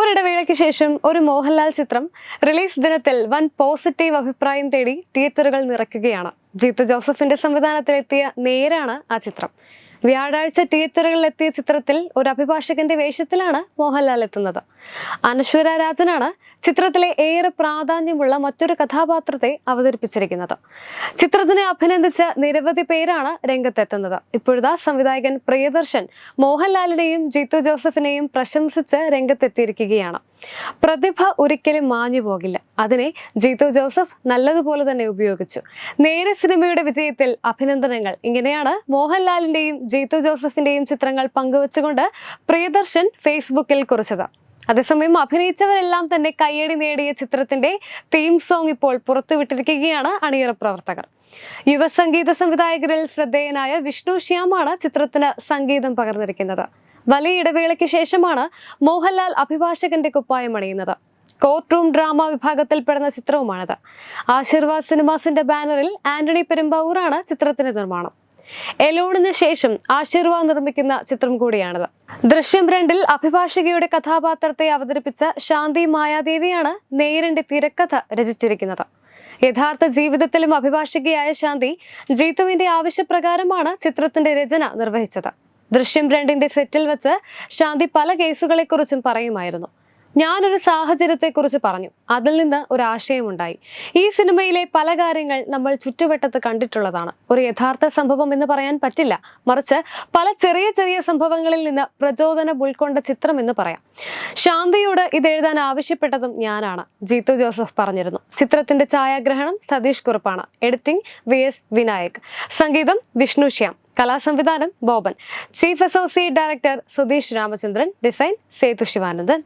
ഒരിടവേളയ്ക്ക് ശേഷം ഒരു മോഹൻലാൽ ചിത്രം റിലീസ് ദിനത്തിൽ വൻ പോസിറ്റീവ് അഭിപ്രായം തേടി തിയേറ്ററുകൾ നിറയ്ക്കുകയാണ്. ജീത്ത് ജോസഫിന്റെ സംവിധാനത്തിലെത്തിയ നേരാണ് ആ ചിത്രം. വ്യാഴാഴ്ച തിയേറ്ററുകളിൽ എത്തിയ ചിത്രത്തിൽ ഒരു അഭിഭാഷകന്റെ വേഷത്തിലാണ് മോഹൻലാൽ എത്തുന്നത്. അനശ്വര രാജനാണ് ചിത്രത്തിലെ ഏറെ പ്രാധാന്യമുള്ള മറ്റൊരു കഥാപാത്രത്തെ അവതരിപ്പിച്ചിരിക്കുന്നത്. ചിത്രത്തിനെ അഭിനന്ദിച്ച നിരവധി പേരാണ് രംഗത്തെത്തുന്നത്. ഇപ്പോഴത്തെ സംവിധായകൻ പ്രിയദർശൻ മോഹൻലാലിനെയും ജീത്തു ജോസഫിനെയും പ്രശംസിച്ച് രംഗത്തെത്തിയിരിക്കുകയാണ്. പ്രതിഭ ഒരിക്കലും മാഞ്ഞു പോകില്ല. അതിനെ ജീത്തു ജോസഫ് നല്ലതുപോലെ തന്നെ ഉപയോഗിച്ചു. നേരെ സിനിമയുടെ വിജയത്തിൽ അഭിനന്ദനങ്ങൾ. ഇങ്ങനെയാണ് മോഹൻലാലിന്റെയും ജീത്തു ജോസഫിന്റെയും ചിത്രങ്ങൾ പങ്കുവച്ചുകൊണ്ട് പ്രിയദർശൻ ഫേസ്ബുക്കിൽ കുറിച്ചത്. അതേസമയം അഭിനയിച്ചവരെല്ലാം തന്നെ കയ്യടി നേടിയ ചിത്രത്തിന്റെ തീം സോങ് ഇപ്പോൾ പുറത്തുവിട്ടിരിക്കുകയാണ് അണിയറ പ്രവർത്തകർ. യുവസംഗീത സംവിധായകരിൽ ശ്രദ്ധേയനായ വിഷ്ണു ശ്യാമാണ് ചിത്രത്തിന് സംഗീതം പകർന്നിരിക്കുന്നത്. വലിയ ഇടവേളയ്ക്ക് ശേഷമാണ് മോഹൻലാൽ അഭിഭാഷകന്റെ കുപ്പായം അണിയുന്നത്. കോർട്ട് റൂം ഡ്രാമ വിഭാഗത്തിൽപ്പെടുന്ന ചിത്രവുമാണിത്. ആശീർവാദ് സിനിമാസിന്റെ ബാനറിൽ ആന്റണി പെരുമ്പാവൂറാണ് ചിത്രത്തിന്റെ നിർമ്മാണം. എലോണിന് ശേഷം ആശീർവാദ് നിർമ്മിക്കുന്ന ചിത്രം കൂടിയാണിത്. ദൃശ്യം രണ്ടിൽ അഭിഭാഷകയുടെ കഥാപാത്രത്തെ അവതരിപ്പിച്ച ശാന്തി മായാദേവിയാണ് നേരിന്റെ തിരക്കഥ രചിച്ചിരിക്കുന്നത്. യഥാർത്ഥ ജീവിതത്തിലും അഭിഭാഷകയായ ശാന്തി ജീത്തുവിന്റെ ആവശ്യപ്രകാരമാണ് ചിത്രത്തിന്റെ രചന നിർവഹിച്ചത്. ദൃശ്യം രണ്ടിന്റെ സെറ്റിൽ വെച്ച് ശാന്തി പല കേസുകളെ കുറിച്ചും പറയുമായിരുന്നു. ഞാനൊരു സാഹചര്യത്തെക്കുറിച്ച് പറഞ്ഞു. അതിൽ നിന്ന് ഒരു ആശയമുണ്ടായി. ഈ സിനിമയിലെ പല കാര്യങ്ങൾ നമ്മൾ ചുറ്റുവട്ടത്ത് കണ്ടിട്ടുള്ളതാണ്. ഒരു യഥാർത്ഥ സംഭവം എന്ന് പറയാൻ പറ്റില്ല. മറിച്ച് പല ചെറിയ ചെറിയ സംഭവങ്ങളിൽ നിന്ന് പ്രചോദനം ഉൾക്കൊണ്ട ചിത്രം എന്ന് പറയാം. ശാന്തിയോട് ഇത് എഴുതാൻ ആവശ്യപ്പെട്ടതും ഞാനാണ് ജീത്തു ജോസഫ് പറഞ്ഞിരുന്നു. ചിത്രത്തിന്റെ ഛായാഗ്രഹണം Satheesh കുറുപ്പാണ്. Editing V S Vinayak. സംഗീതം Vishnu Shyam. കലാസംവിധാനം Boban. Chief associate director Sudheesh Ramachandran design Sethu Sivanandan.